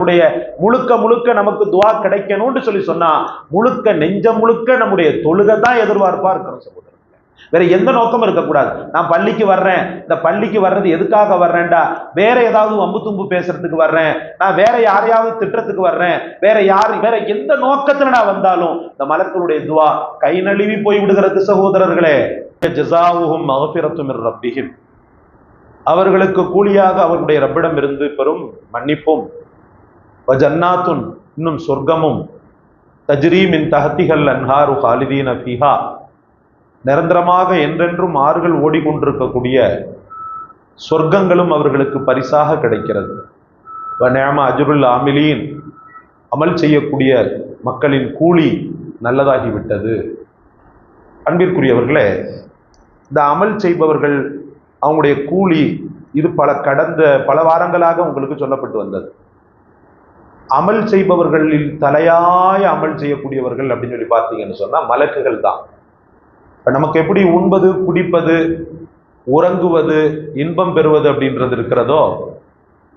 நம்முடைய முழுக்க முழுக்க நமக்கு துவா கிடைக்கணும்னு சொல்லி சொன்னா முழுக்க நெஞ்சம் முழுக்க நம்முடைய தொழுகை தான் எதிர்பார்ப்பா இருக்கணும் சகோதரர் வேற எந்த நோக்கமும் இருக்கக்கூடாது. நான் பள்ளிக்கு வர்றேன். இந்த பள்ளிக்கு வர்றது எதுக்காக வர்றேன்டா? வேற ஏதாவது வம்பு தும்பு பேசுறதுக்கு வர்றேன். நான் வேற யாரையாவது திட்டத்துக்கு வர்றேன். வேற யார் வேற எந்த நோக்கத்துல நான் வந்தாலும் இந்த மலத்தினுடைய துவா கை நழுவி போய் விடுகிறது சகோதரர்களே. ஜசாவுகும் மகபிரத்தும் ரப்பிஹிம். அவர்களுக்கு கூலியாக அவர்களுடைய ரப்பிடம் இருந்து பெறும் மன்னிப்பும். ஜன்னாத்துன் இன்னும் சொர்க்கமும் தஜ்ரீமின் தஹத்திகள் அன்ஹாரு ஹாலிதீன ஃபிஹா நிரந்தரமாக என்றென்றும் ஆறுகள் ஓடிக்கொண்டிருக்கக்கூடிய சொர்க்கங்களும் அவர்களுக்கு பரிசாக கிடைக்கிறது நேம அஜுருல் ஆமிலியின் அமல் செய்யக்கூடிய மக்களின் கூலி நல்லதாகிவிட்டது அன்பிற்குரியவர்களே இந்த அமல் செய்பவர்கள் அவங்களுடைய கூலி இது பல கடந்த பல வாரங்களாக உங்களுக்கு சொல்லப்பட்டு வந்தது அமல் செய்பவர்களில் தலையாய அமல் செய்யக்கூடியவர்கள் அப்படின்னு சொல்லி பார்த்தீங்கன்னு சொன்னால் மலக்குகள் தான். இப்போ நமக்கு எப்படி உண்பது குடிப்பது உறங்குவது இன்பம் பெறுவது அப்படின்றது இருக்கிறதோ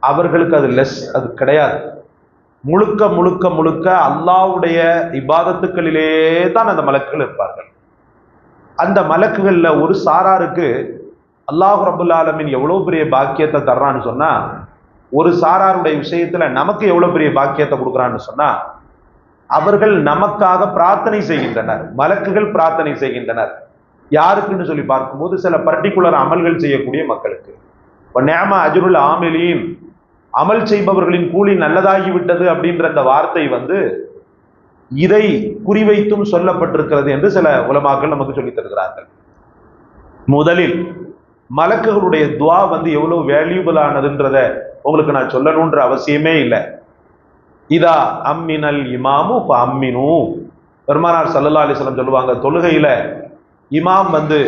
அவர்களுக்கு அது லெஸ் அது கிடையாது. முழுக்க முழுக்க முழுக்க அல்லாவுடைய இபாதத்துக்களிலே தான் அந்த மலக்குகள் இருப்பார்கள். அந்த மலக்குகளில் ஒரு சாராருக்கு அல்லாஹ் ரபுல்லாலமின் எவ்வளோ பெரிய பாக்கியத்தை தர்றான்னு சொன்னால் ஒரு சாராருடைய விஷயத்துல நமக்கு எவ்வளவு பெரிய பாக்கியத்தை கொடுக்குறான்னு சொன்னா அவர்கள் நமக்காக பிரார்த்தனை செய்கின்றனர். மலக்குகள் பிரார்த்தனை செய்கின்றனர். யாருக்குன்னு சொல்லி பார்க்கும்போது சில பர்டிகுலர் அமல்கள் செய்யக்கூடிய மக்களுக்கு. இப்போ நேம அஜுருல் ஆமிலின் அமல் செய்பவர்களின் கூலி நல்லதாகிவிட்டது அப்படின்ற அந்த வார்த்தை வந்து இதை குறிவைத்தும் சொல்லப்பட்டிருக்கிறது என்று சில உலமாக்கள் நமக்கு சொல்லித் தருகிறார்கள். முதலில் மலக்குகளுடைய துவா வந்து எவ்வளவு வேல்யூபிள் ஆனதுன்றத உங்களுக்கு நான் சொல்லணுன்ற அவசியமே இல்லை. இதா அம்மினல் இமாமு அம்மினு. பெருமானார் சல்லல்லா அலிஸ்லம் சொல்லுவாங்க தொழுகையில இமாம் வந்து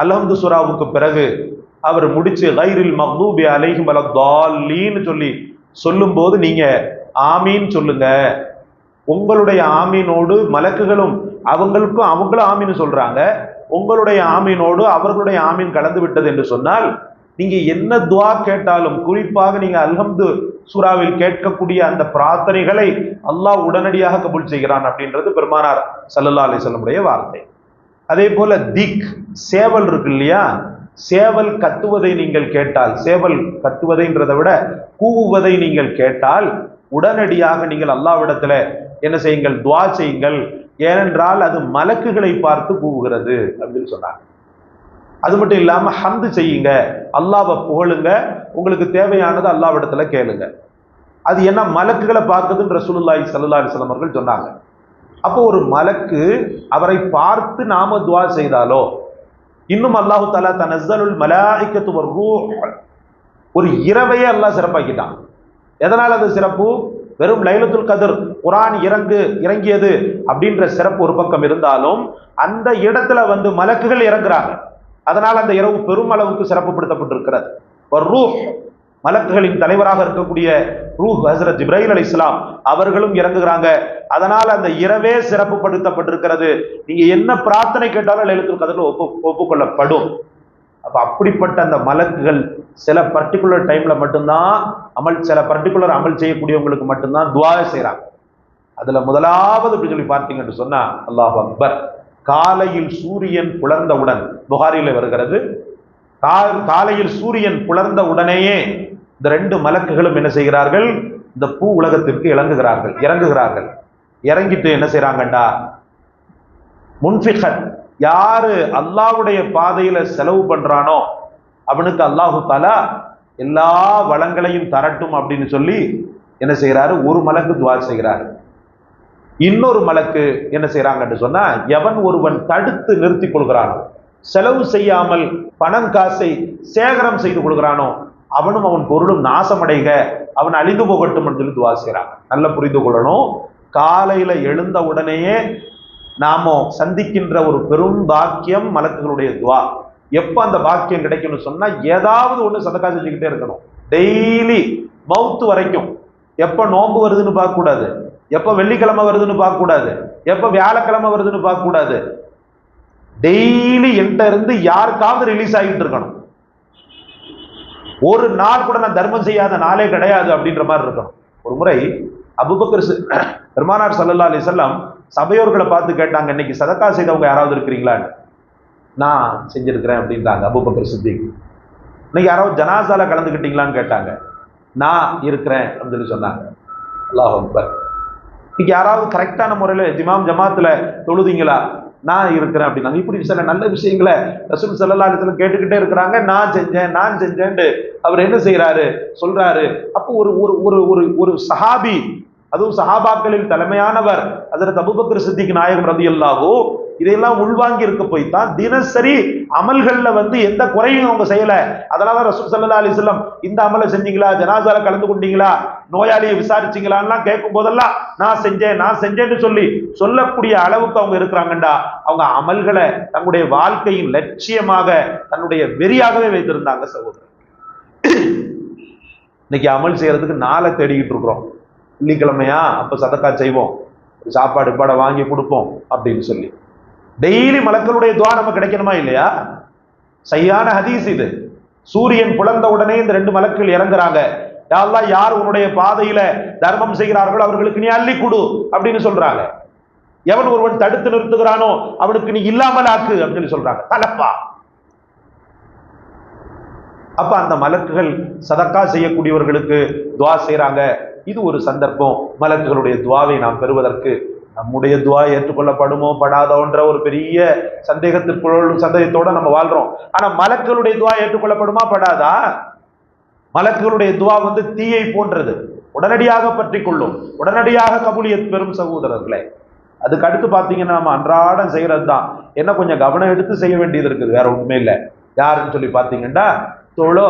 அல்ஹம்து சுராவுக்கு பிறகு அவர் முடிச்சு கைரில் மஹ்தூபி அலைஹிம் அலத்தாலின்னு சொல்லி சொல்லும்போது நீங்க ஆமீன் சொல்லுங்க. உங்களுடைய ஆமீனோடு மலக்குகளும் அவங்களுக்கும் அவங்களும் ஆமீன் சொல்றாங்க. உங்களுடைய ஆமீனோடு அவர்களுடைய ஆமீன் கலந்து விட்டது என்று சொன்னால் நீங்க என்ன துவா கேட்டாலும் குறிப்பாக நீங்க அல்ஹம்து சூறாவில் கேட்கக்கூடிய அந்த பிரார்த்தனைகளை அல்லாஹ் உடனடியாக கபூல் செய்கிறான் அப்படின்றது பெருமானார் சல்லல்லா அலிசல்லமுடைய வார்த்தை. அதே போல திக் சேவல் இருக்கு இல்லையா? சேவல் கத்துவதை நீங்கள் கேட்டால் சேவல் கத்துவதைன்றதை விட கூவுவதை நீங்கள் கேட்டால் உடனடியாக நீங்கள் அல்லாவிடத்துல என்ன செய்யுங்கள்? துவா செய்யுங்கள். ஏனென்றால் அது மலக்குகளை பார்த்து கூவுகிறது அப்படின்னு சொன்னாங்க. அது மட்டும் இல்லாம ஹந்து செய்யுங்க அல்லாவை புகழுங்க உங்களுக்கு தேவையானது அல்லாவிடத்துல கேளுங்க. அது என்ன மலக்குகளை பார்க்குதுன்னு ரசூலுல்லாய் சல்லா அலைஹி அவர்கள் சொன்னாங்க. அப்போ ஒரு மலக்கு அவரை பார்த்து நாம துவா செய்தாலோ இன்னும் அல்லாஹு தாலா தனஸ்ஸலுல் மலாய்க்கத்து ஒரு இரவையே அல்லாஹ் சிறப்பாக்கிட்டான். எதனால் அது சிறப்பு? வெறும் லைலத்துல் கதிர் குரான் இறங்கு இறங்கியது அப்படின்ற சிறப்பு ஒரு பக்கம் இருந்தாலும் அந்த இடத்துல வந்து மலக்குகள் இறங்குறாங்க. அதனால் அந்த இரவு பெரும் அளவுக்கு சிறப்புப்படுத்தப்பட்டிருக்கிறது ஒரு ரூஹ் மலக்குகளின் தலைவராக இருக்கக்கூடிய ரூஹ் ஹசரத் இப்ராஹிம் அலி இஸ்லாம் அவர்களும் இறங்குகிறாங்க. அதனால் அந்த இரவே சிறப்புப்படுத்தப்பட்டிருக்கிறது நீங்க என்ன பிரார்த்தனை கேட்டாலும் லைலத்துல் கதிரில் ஒப்பு ஒப்புக்கொள்ளப்படும். அப்போ அப்படிப்பட்ட அந்த மலக்குகள் சில பர்டிகுலர் டைமில் மட்டும்தான் அமல் சில பர்டிகுலர் அமல் செய்யக்கூடியவங்களுக்கு மட்டும்தான் துவா செய்கிறாங்க அதில் முதலாவது இப்படி சொல்லி பார்த்தீங்கன்னு சொன்னால் அல்லாஹ் அக்பர். காலையில் சூரியன் புலர்ந்தவுடன் புகாரியில் வருகிறது காலையில் சூரியன் புலர்ந்த உடனேயே இந்த ரெண்டு மலக்குகளும் என்ன செய்கிறார்கள்? இந்த பூ உலகத்திற்கு இறங்குகிறார்கள் இறங்குகிறார்கள். இறங்கிட்டு என்ன செய்கிறாங்கண்டா முன்ஃபிகன் யாரு அல்லாவுடைய பாதையில செலவு பண்றானோ அவனுக்கு அல்லாஹு தாலா எல்லா வளங்களையும் தரட்டும் அப்படின்னு சொல்லி என்ன செய்யறாரு ஒரு மலக்கு துவா செய்கிறாரு இன்னொரு மலக்கு என்ன செய்யறாங்கன்னு சொன்னா எவன் ஒருவன் தடுத்து நிறுத்தி கொள்கிறானோ செலவு செய்யாமல் பணம் காசை சேகரம் செய்து கொள்கிறானோ அவனும் அவன் பொருளும் நாசமடைக அவன் அழிந்து போகட்டும் சொல்லி துவா செய்கிறான் நல்ல புரிந்து கொள்ளணும். காலையில எழுந்த உடனேயே நாம சந்திக்கின்ற ஒரு பெரும் பாக்கியம் மலக்குகளுடைய துவா. எப்போ அந்த பாக்கியம் கிடைக்கும்னு சொன்னா ஏதாவது ஒண்ணு சதக்கா செஞ்சுக்கிட்டே இருக்கணும். டெய்லி மவுத்து வரைக்கும். எப்ப நோம்பு வருதுன்னு பார்க்க கூடாது எப்ப வெள்ளிக்கிழமை வருதுன்னு பார்க்க கூடாது எப்ப வியாழக்கிழமை வருதுன்னு பார்க்க கூடாது டெய்லி என்கிட்ட இருந்து யாருக்காவது ரிலீஸ் ஆகிட்டு இருக்கணும். ஒரு நாள் கூட நான் தர்மம் செய்யாத நாளே கிடையாது அப்படின்ற மாதிரி இருக்கணும். ஒரு முறை அபுபக்கர் சி- பெருமானார் சல்லல்லா அலிசல்லாம் சபையோர்களை பார்த்து கேட்டாங்க இன்னைக்கு சதக்கா செய்தவங்க யாராவது இருக்கிறீங்களான்னு நான் செஞ்சிருக்கிறேன் அப்படின்றாங்க அபுபக்கர் சித்திக். இன்னைக்கு யாராவது ஜனாசால கலந்துக்கிட்டீங்களான்னு கேட்டாங்க. நான் இருக்கிறேன் அப்படின்னு சொல்லி சொன்னாங்க. அல்லாஹ் அக்பர். இன்னைக்கு யாராவது கரெக்டான முறையில் ஜிமாம் ஜமாத்தில் தொழுதிங்களா? நான் இருக்கிறேன் அப்படின்னாங்க. இப்படி சில நல்ல விஷயங்களை ரசூல் சல்லா இடத்துல கேட்டுக்கிட்டே இருக்கிறாங்க. நான் செஞ்சேன் நான் செஞ்சேன்ட்டு அவர் என்ன செய்யறாரு சொல்றாரு. அப்போ ஒரு ஒரு ஒரு ஒரு ஒரு சஹாபி அதுவும் சஹாபாக்களில் தலைமையானவர் அதற்கு அபுபக்கர் சித்திக் நாயகம் ரதி அல்லாஹோ இதையெல்லாம் உள்வாங்கி இருக்க போய் தான் தினசரி அமல்கள்ல வந்து எந்த குறையும் அவங்க செய்யல. அதனால ரசூல் சல்லா அலிஸ்லாம் இந்த அமலை செஞ்சீங்களா? ஜனாசால கலந்து கொண்டீங்களா? நோயாளியை விசாரிச்சீங்களான்லாம் கேட்கும் போதெல்லாம் நான் செஞ்சேன் நான் செஞ்சேன்னு சொல்லி சொல்லக்கூடிய அளவுக்கு அவங்க இருக்கிறாங்கண்டா. அவங்க அமல்களை தங்களுடைய வாழ்க்கையின் லட்சியமாக தன்னுடைய வெறியாகவே வைத்திருந்தாங்க சகோதரர். இன்னைக்கு அமல் செய்யறதுக்கு நாளை தேடிக்கிட்டு இருக்கிறோம். வெள்ளிக்கிழமையா? அப்போ சதக்கா செய்வோம். சாப்பாடு பாட வாங்கி கொடுப்போம் அப்படின்னு சொல்லி. டெய்லி மலக்களுடைய துவா நம்ம கிடைக்கணுமா இல்லையா? சரியான ஹதீஸ் இது. சூரியன் புலர்ந்த உடனே இந்த ரெண்டு மலக்கள் இறங்குறாங்க. யாரெல்லாம் யார் உன்னுடைய பாதையில தர்மம் செய்கிறார்களோ அவர்களுக்கு நீ அள்ளி கொடு அப்படின்னு சொல்றாங்க. எவன் ஒருவன் தடுத்து நிறுத்துகிறானோ அவனுக்கு நீ இல்லாமல் ஆக்கு அப்படின்னு சொல்றாங்க. தலப்பா. அப்ப அந்த மலக்குகள் சதக்கா செய்யக்கூடியவர்களுக்கு துவா செய்யறாங்க இது ஒரு சந்தர்ப்பம். மலக்குகளுடைய துவாவை நாம் பெறுவதற்கு நம்முடைய துவா ஏற்றுக்கொள்ளப்படுமோ படாதோன்ற ஒரு பெரிய சந்தேகத்திற்குள் சந்தேகத்தோட நம்ம வாழ்றோம். ஆனா மலக்குகளுடைய துவா ஏற்றுக்கொள்ளப்படுமா படாதா? மலக்குகளுடைய துவா வந்து தீயை போன்றது. உடனடியாக பற்றி கொள்ளும். உடனடியாக கபூலியத் பெறும் சகோதரர்களே. அதுக்கு அடுத்து பார்த்தீங்கன்னா நம்ம அன்றாடம் செய்யறது தான் என்ன கொஞ்சம் கவனம் எடுத்து செய்ய வேண்டியது இருக்குது. வேற ஒண்ணுமே இல்லை. யாருன்னு சொல்லி பார்த்தீங்கன்னா தொழு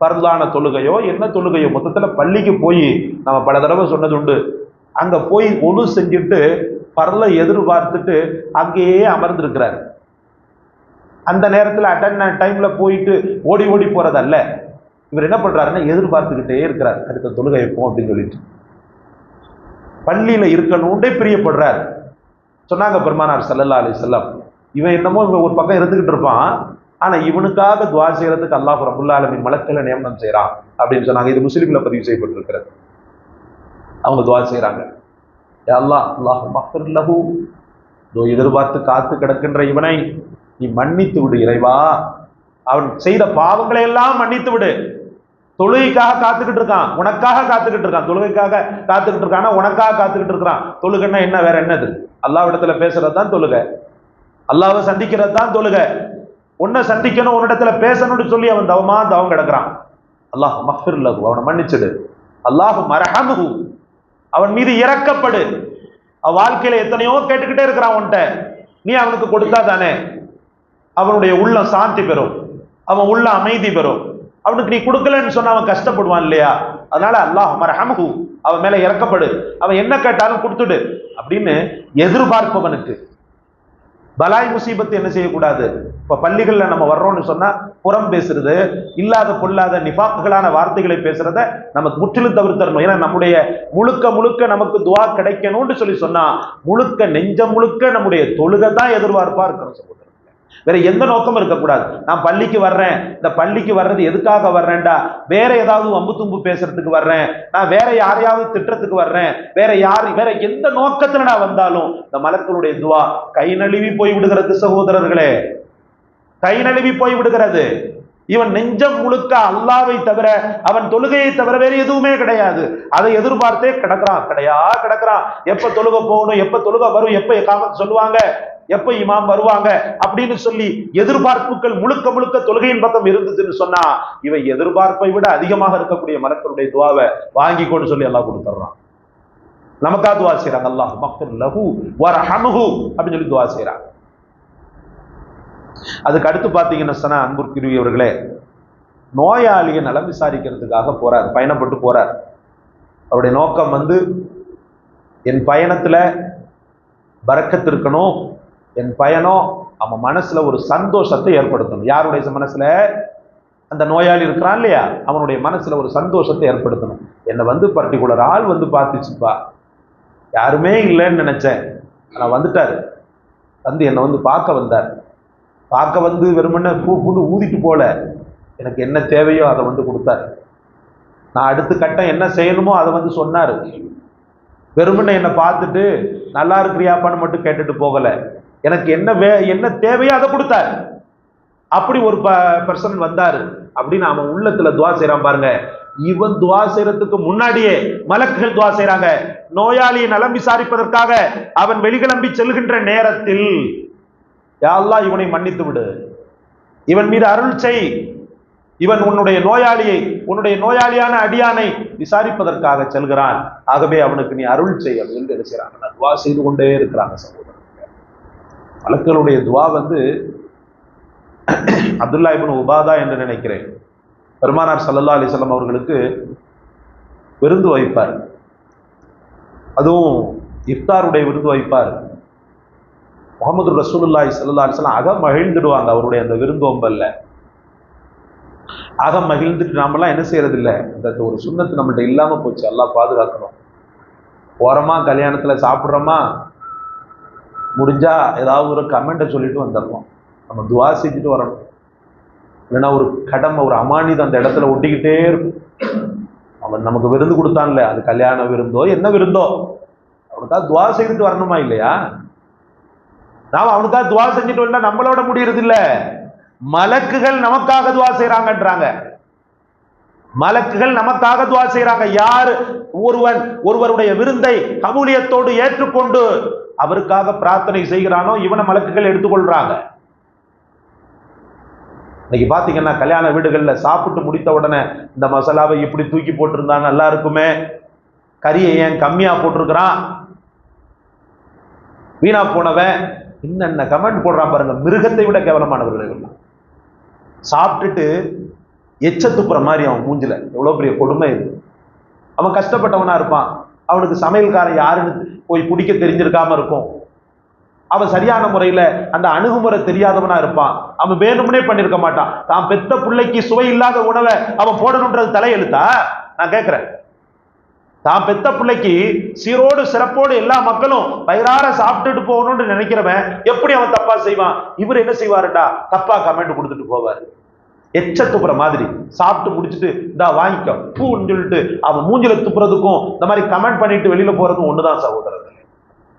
பரலான தொழுகையோ என்ன தொழுகையோ மொத்தத்தில் பள்ளிக்கு போய் நம்ம பல தடவை சொன்னது உண்டு அங்கே போய் ஒழு செஞ்சுட்டு பரலை எதிர்பார்த்துட்டு அங்கேயே அமர்ந்திருக்கிறார். அந்த நேரத்தில் அட்டன் டைமில் போயிட்டு ஓடி ஓடி போகிறதல்ல இவர் என்ன பண்ணுறாருன்னா எதிர்பார்த்துக்கிட்டே இருக்கிறார். அடுத்த தொழுகை எப்போ அப்படின்னு சொல்லிட்டு. பள்ளியில் இருக்கணும்ன்றே பிரியப்படுறார். சொன்னாங்க பெருமானார் ஸல்லல்லாஹு அலி செல்லம் இவன் என்னமோ இவன் ஒரு பக்கம் இருந்துக்கிட்டு இருப்பான். ஆனா இவனுக்காக துவா செய்யறதுக்கு அல்லாஹ் ரபுல்லா மலக்களை நியமனம் செய்யறான் அப்படின்னு சொன்னாங்க. இது முஸ்லீம்ல பதிவு செய்யப்பட்டிருக்கிறது. அவங்க துவா செய்யறாங்க அல்லாஹ் அல்லாஹ் மஃபிர் லஹூ. எதிர்பார்த்து காத்து கிடக்கின்ற இவனை நீ மன்னித்து விடு இறைவா. அவன் செய்த பாவங்களை எல்லாம் மன்னித்து விடு. தொழுகைக்காக காத்துக்கிட்டு இருக்கான். உனக்காக காத்துக்கிட்டு இருக்கான். தொழுகைக்காக காத்துக்கிட்டு இருக்கான். உனக்காக காத்துக்கிட்டு இருக்கிறான். தொழுகைன்னா என்ன? வேற என்னது? அல்லாவிடத்துல பேசுறது தான் தொழுகை. அல்லாஹ்வை சந்திக்கிறது தான் தொழுகை. உன்னை சந்திக்கணும் உன்னிடத்துல பேசணும்னு சொல்லி அவன் தவமா தவம் கிடக்குறான். அல்லாஹ் மஃபிர் லஹு அவனை மன்னிச்சிடு. அல்லாஹு மரஹமுஹு அவன் மீது இறக்கப்படு அவன் வாழ்க்கையில எத்தனையோ கேட்டுக்கிட்டே இருக்கிறான் உன்ட்ட நீ அவனுக்கு கொடுத்தா தானே. அவனுடைய உள்ளம் சாந்தி பெறும். அவன் உள்ள அமைதி பெறும். அவனுக்கு நீ கொடுக்கலன்னு சொன்னா அவன் கஷ்டப்படுவான் இல்லையா? அதனால அல்லாஹ் மரஹமுஹு அவன் மேல இறக்கப்படு அவன் என்ன கேட்டாலும் கொடுத்துடு அப்படின்னு எதிர்பார்ப்பவனுக்கு பலாய் முசீபத்து என்ன செய்யக்கூடாது? இப்போ பள்ளிகளில் நம்ம வர்றோம்னு சொன்னால் புறம் பேசுறது இல்லாத பொல்லாத நிபாக்குகளான வார்த்தைகளை பேசுறத நமக்கு முற்றிலும் தவிர்த்தரணும். ஏன்னா நம்முடைய முழுக்க முழுக்க நமக்கு துவா கிடைக்கணும்னு சொல்லி சொன்னா முழுக்க நெஞ்ச முழுக்க நம்முடைய தொழுகை தான் எதிர்பார்ப்பா இருக்கணும் சொல்லுங்க வேற எந்த நோக்கமும் இருக்கக்கூடாது. நான் பள்ளிக்கு வர்றேன். இந்த பள்ளிக்கு வர்றது எதுக்காக வர்றேன்டா? வேற ஏதாவது வம்பு தும்பு பேசுறதுக்கு வர்றேன். நான் வேற யாரையாவது திட்டத்துக்கு வர்றேன். வேற யார் வேற எந்த நோக்கத்துல நான் வந்தாலும் இந்த மலர்களுடைய துவா கை நழுவி போய் விடுகிறது சகோதரர்களே. கை நழுவி போய் விடுகிறது. இவன் நெஞ்சம் முழுக்க அல்லாவை தவிர அவன் தொழுகையை தவிர வேற எதுவுமே கிடையாது. அதை எதிர்பார்த்தே கிடக்குறான். கிடையா? கிடக்குறான். எப்ப தொழுக போகணும்? எப்ப தொழுக வரும்? எப்ப காம சொல்லுவாங்க? எப்ப இமாம் வருவாங்க அப்படின்னு சொல்லி எதிர்பார்ப்புகள் முழுக்க முழுக்க தொழுகையின் பக்கம் இருந்துச்சுன்னு சொன்னா இவை எதிர்பார்ப்பை விட அதிகமாக இருக்கக்கூடிய மலக்களுடைய துவாவை வாங்கிக்கோன்னு சொல்லி எல்லாம் கொடுத்துட்றான் நமக்கா துவா செய்யறாங்க அல்லாஹ் லகு லஹு வரஹமுஹு அப்படின்னு சொல்லி துவா செய்றாங்க அதுக்கு அடுத்து பார்த்தீங்கன்னா சொன்னா அன்புக்குரியவர்களே நோயாளியை நலம் விசாரிக்கிறதுக்காக போறார் பயணப்பட்டு போறார். அவருடைய நோக்கம் வந்து என் பயணத்துல பறக்கத்து இருக்கணும் என் பயணம் அவன் மனசுல ஒரு சந்தோஷத்தை ஏற்படுத்தணும். யாருடைய மனசுல? அந்த நோயாளி இருக்கிறான் இல்லையா? அவனுடைய மனசுல ஒரு சந்தோஷத்தை ஏற்படுத்தணும். என்னை வந்து பர்டிகுலர் ஆள் வந்து பார்த்துச்சுப்பா. யாருமே இல்லைன்னு நினைச்சேன். ஆனால் வந்துட்டாரு. வந்து என்னை வந்து பார்க்க வந்தார். பார்க்க வந்து வெறுமனே பூ பூண்டு ஊதிட்டு போல. எனக்கு என்ன தேவையோ அதை வந்து கொடுத்தார். நான் அடுத்த கட்டம் என்ன செய்யணுமோ அதை வந்து சொன்னார். வெறுமனே என்னை பார்த்துட்டு நல்லா இருக்கிறியாப்பான்னு மட்டும் கேட்டுட்டு போகலை. எனக்கு என்ன வே என்ன தேவையோ அதை கொடுத்தாரு. அப்படி ஒரு ப பர்சன் வந்தாரு. அப்படின்னு அவன் உள்ளத்துல துவா செய்யறான் பாருங்க. இவன் துவா செய்யறதுக்கு முன்னாடியே மலக்குகள் துவா செய்யறாங்க நோயாளியை நலம் விசாரிப்பதற்காக அவன் வெளிகிளம்பி செல்கின்ற நேரத்தில் யாரெல்லாம் இவனை மன்னித்து விடு. இவன் மீது அருள் செய். இவன் உன்னுடைய நோயாளியை உன்னுடைய நோயாளியான அடியானை விசாரிப்பதற்காக செல்கிறான். ஆகவே அவனுக்கு நீ அருள் செய் அப்படின்னு செய்யறாங்க துவா செய்து கொண்டே இருக்கிறாங்க சகோதரர்கள் மலக்களுடைய துவா வந்து அப்துல்லா இப்னு உபாதா என்று நினைக்கிறேன். பெருமானார் சல்லல்லா அலிசல்லாம் அவர்களுக்கு விருந்து வைப்பார். அதுவும் இஃப்தாருடைய விருந்து வைப்பார். முகமது ரசூலுல்லாய் சல்லா அலிஸ்லாம் அக மகிழ்ந்துடுவாங்க அவருடைய அந்த விருந்தோம்பல்ல. அக மகிழ்ந்துட்டு நாமெல்லாம் என்ன செய்யறது இல்ல இந்த ஒரு சுண்ணத்து நம்மள்ட்ட இல்லாமல் போச்சு. எல்லாம் பாதுகாக்கணும். ஓரமா கல்யாணத்துல சாப்பிட்றோமா? முடிஞ்சால் ஏதாவது ஒரு கமெண்ட்டை சொல்லிட்டு வந்துடணும் நம்ம துவா செஞ்சுட்டு வரணும். இல்லைன்னா ஒரு கடமை ஒரு அமானிதம் அந்த இடத்துல ஒட்டிக்கிட்டே இருக்கும். அவன் நமக்கு விருந்து கொடுத்தான்ல அது கல்யாண விருந்தோ என்ன விருந்தோ. அவனுக்காக துவா செய்துட்டு வரணுமா இல்லையா? நாம் அவனுக்காக துவா செஞ்சுட்டு வந்தா நம்மளோட முடியறது இல்லை மலக்குகள் நமக்காக துவா செய்யறாங்கன்றாங்க மலக்குகள் நமக்காக துவா செய்யறாங்க யார்? ஒருவன் ஒருவருடைய விருந்தை கபூலியத்தோடு ஏற்றுக்கொண்டு அவருக்காக பிரார்த்தனை செய்கிறானோ இவனை மலக்குகள் எடுத்துக்கொள்றாங்க. இன்னைக்கு பாத்தீங்கன்னா கல்யாண வீடுகளில் சாப்பிட்டு முடித்த உடனே இந்த மசாலாவை இப்படி தூக்கி போட்டிருந்தா நல்லா இருக்குமே? கறியை ஏன் கம்மியா போட்டிருக்கிறான்? வீணா போனவன் என்னென்ன கமெண்ட் போடுறான் பாருங்க மிருகத்தை விட கேவலமானவர்கள் சாப்பிட்டுட்டு எச்ச துப்புற மாதிரி அவன் மூஞ்சில. எவ்வளோ பெரிய கொடுமை இது. அவன் கஷ்டப்பட்டவனா இருப்பான். அவனுக்கு சமையல்காரன் யாருன்னு போய் பிடிக்க தெரிஞ்சிருக்காம இருக்கும். அவன் சரியான முறையில அந்த அணுகுமுறை தெரியாதவனா இருப்பான். அவன் வேணும்னே பண்ணிருக்க மாட்டான். தான் பெத்த பிள்ளைக்கு சுவை இல்லாத உணவை அவன் போடணுன்றது தலையெழுத்தா? நான் கேட்கிறேன். தான் பெத்த பிள்ளைக்கு சீரோடு சிறப்போடு எல்லா மக்களும் வயிறார சாப்பிட்டுட்டு போகணும்னு நினைக்கிறவன் எப்படி அவன் தப்பா செய்வான்? இவர் என்ன செய்வாருடா? தப்பா கமெண்ட் கொடுத்துட்டு போவாரு. எச்ச துப்புற மாதிரி. சாப்பிட்டு முடிச்சுட்டு இதா வாங்கிக்கோ. பூன்னு சொல்லிட்டு அவன் மூஞ்சில துப்புறதுக்கும் இந்த மாதிரி கமெண்ட் பண்ணிட்டு வெளியில போறதும் ஒண்ணுதான் சகோதரர்கள்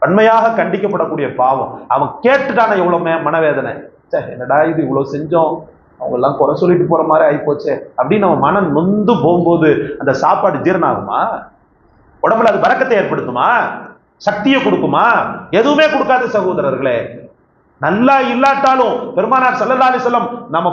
வன்மையாக கண்டிக்கப்படக்கூடிய பாவம். அவன் கேட்டுட்டான இவ்வளவு மனவேதனை. ச்சே என்னடா இது இவ்வளவு செஞ்சோம். அவங்க எல்லாம் குறை சொல்லிட்டு போற மாதிரி ஆயிப்போச்சே. அப்படின்னு அவன் மனம் நொந்து போகும்போது அந்த சாப்பாடு ஜீரணம் ஆகுமா உடம்புல அது பறக்கத்தை ஏற்படுத்துமா? சக்தியை கொடுக்குமா? எதுவுமே கொடுக்காது சகோதரர்களே. நல்லா இல்லாட்டாலும் பெருமானார் ஸல்லல்லாஹு செல்லம் நம்ம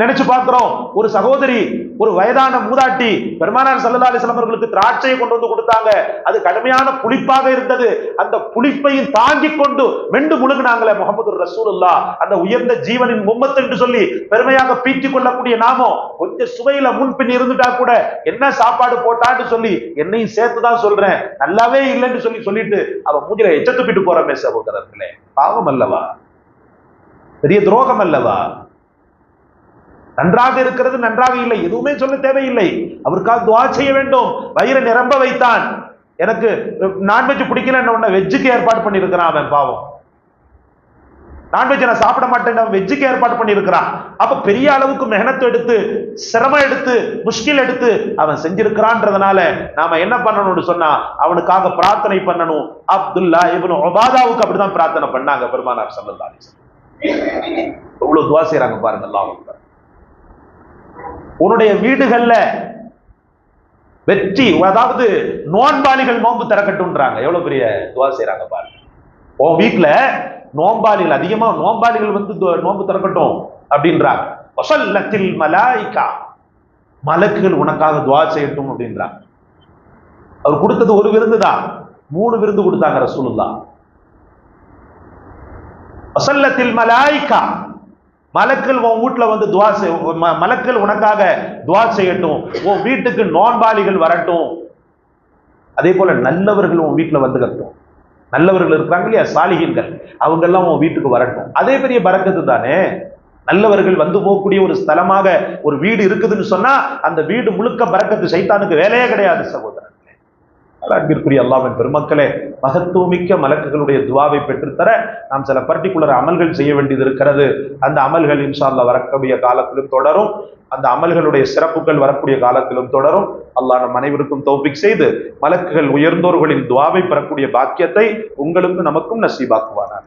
நினைச்சு பார்க்கிறோம். ஒரு சகோதரி ஒரு வயதான மூதாட்டி பெருமானார் சல்லா அலிஸ்லாம் அவர்களுக்கு திராட்சையை கொண்டு வந்து கொடுத்தாங்க. அது கடுமையான புளிப்பாக இருந்தது. அந்த புளிப்பையும் தாங்கி கொண்டு மெண்டு முழுங்கினாங்களே முகமது ரசூலுல்லா அந்த உயர்ந்த ஜீவனின் மும்மத்து என்று சொல்லி பெருமையாக பீற்றிக் கொள்ளக்கூடிய நாமோ கொஞ்சம் சுவையில முன்பின் இருந்துட்டா கூட என்ன சாப்பாடு போட்டான்னு சொல்லி என்னையும் சேர்த்து தான் சொல்றேன். நல்லாவே இல்லைன்னு சொல்லி சொல்லிட்டு அவன் மூஞ்சில எச்சத்துப்பிட்டு போறமே சகோதரர்களே பாவம் அல்லவா? பெரிய துரோகம் அல்லவா? நன்றாக இருக்கிறது நன்றாக இல்லை. எதுவுமே சொல்ல தேவையில்லை. அவருக்காக துவா செய்ய வேண்டும். வயிறை நிரம்ப வைத்தான். எனக்கு நான்வெஜ் பிடிக்கலன்னு உடனே வெஜ்ஜுக்கு ஏற்பாடு பண்ணியிருக்கிறான் அவன் பாவம். நான்வெஜ் நான் சாப்பிட மாட்டேன் அவன் வெஜ்ஜுக்கு ஏற்பாடு பண்ணியிருக்கிறான். அப்ப பெரிய அளவுக்கு மெஹனத்து எடுத்து சிரமம் எடுத்து முஷ்கில் எடுத்து அவன் செஞ்சிருக்கிறான்றதுனால நாம என்ன பண்ணணும்னு சொன்னா அவனுக்காக பிரார்த்தனை பண்ணணும். அப்துல்லா இவனு ஒபாதாவுக்கு அப்படிதான் பிரார்த்தனை பண்ணாங்க பெருமானார் சல்லா அலிஸ் எவ்வளவு துவா செய்யறாங்க பாருங்க அல்லாஹ் அக்பர். உன்னுடைய வீடுகள்ல வெற்றி அதாவது நோன்பாளிகள் நோன்பு திறக்கட்டும்ன்றாங்க. எவ்வளவு பெரிய துவா செய்யறாங்க பாருங்க. உன் வீட்டுல நோன்பாளிகள் அதிகமா நோன்பாளிகள் வந்து நோன்பு திறக்கட்டும் அப்படின்றாங்க. வசல்லத்தில் மலாய்கா மலக்குகள் உனக்காக துவா செய்யட்டும் அப்படின்றாங்க. அவர் கொடுத்தது ஒரு விருந்து தான். மூணு விருந்து கொடுத்தாங்க ரசூலுல்லா வசல்லத்தில் மலாய்கா மலக்கள் உன் வீட்டில் வந்து துவா செய் மலக்கள் உனக்காக துவா செய்யட்டும். உன் வீட்டுக்கு நோன்பாளிகள் வரட்டும். அதே போல நல்லவர்கள் உன் வீட்டில் வந்து கட்டும் நல்லவர்கள் இருக்கிறாங்க இல்லையா? சாலிகீன்கள். அவங்கெல்லாம் உன் வீட்டுக்கு வரட்டும். அதே பெரிய பறக்கத்து தானே? நல்லவர்கள் வந்து போகக்கூடிய ஒரு ஸ்தலமாக ஒரு வீடு இருக்குதுன்னு சொன்னா அந்த வீடு முழுக்க பறக்கத்து சைத்தானுக்கு வேலையே கிடையாது சகோதரர். அன்பிற்குரிய அல்லாவின் பெருமக்களே மகத்துவமிக்க மலக்குகளுடைய துவாவை பெற்றுத்தர நாம் சில பர்டிகுலர் அமல்கள் செய்ய வேண்டியது இருக்கிறது அந்த அமல்கள் இன்ஷா வரக்கூடிய காலத்திலும் தொடரும். அந்த அமல்களுடைய சிறப்புகள் வரக்கூடிய காலத்திலும் தொடரும். அல்லாஹ் நம் அனைவருக்கும் தௌபிக் செய்து மலக்குகள் உயர்ந்தோர்களின் துவாவை பெறக்கூடிய பாக்கியத்தை உங்களுக்கும் நமக்கும் நசீபாக்குவானார்